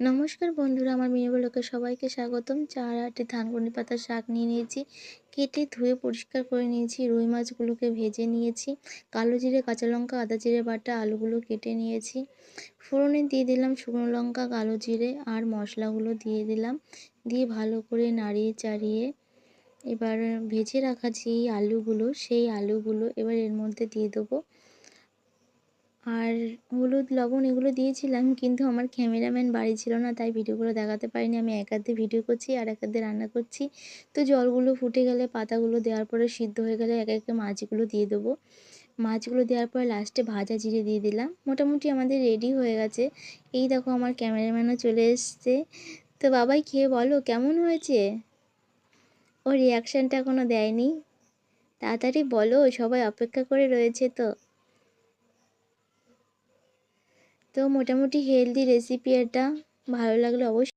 নমস্কার বন্ধুরা, আমার মিনি ব্লগে সবাইকে স্বাগতম। চার আটটি ধানকুনি পাতার শাক নিয়ে নিয়েছি, কেটে ধুয়ে পরিষ্কার করে নিয়েছি, রুই মাছগুলোকে ভেজে নিয়েছি, কালো জিরে, কাঁচা লঙ্কা, আদা জিরে বাটা, আলুগুলো কেটে নিয়েছি। ফোড়নে দিয়ে দিলাম শুকনো লঙ্কা, কালো জিরে আর মশলাগুলো দিয়ে দিলাম। দিয়ে ভালো করে নাড়িয়ে চাড়িয়ে এবার ভেজে রাখা যেই আলুগুলো, সেই আলুগুলো এবার এর মধ্যে দিয়ে দেবো। আর হলুদ, লবণ এগুলো দিয়েছিলাম, কিন্তু আমার ক্যামেরাম্যান বাড়ি ছিল না, তাই ভিডিওগুলো দেখাতে পারিনি। আমি এক হাতে ভিডিও করছি, আর এক হাতে রান্না করছি। তো জলগুলো ফুটে গেলে, পাতাগুলো দেওয়ার পরে সিদ্ধ হয়ে গেলে এক একে মাছগুলো দিয়ে দেবো। মাছগুলো দেওয়ার পরে লাস্টে ভাজা জিরে দিয়ে দিলাম। মোটামুটি আমাদের রেডি হয়ে গেছে। এই দেখো আমার ক্যামেরাম্যানও চলে এসছে। তো বাবাই খেয়ে বলো, কেমন হয়েছে? ও রিয়াকশানটা এখনও দেয়নি। তাড়াতাড়ি বলো, সবাই অপেক্ষা করে রয়েছে তো। তো মোটামুটি হেলদি রেসিপি এটা ভালো লাগলে অবশ্যই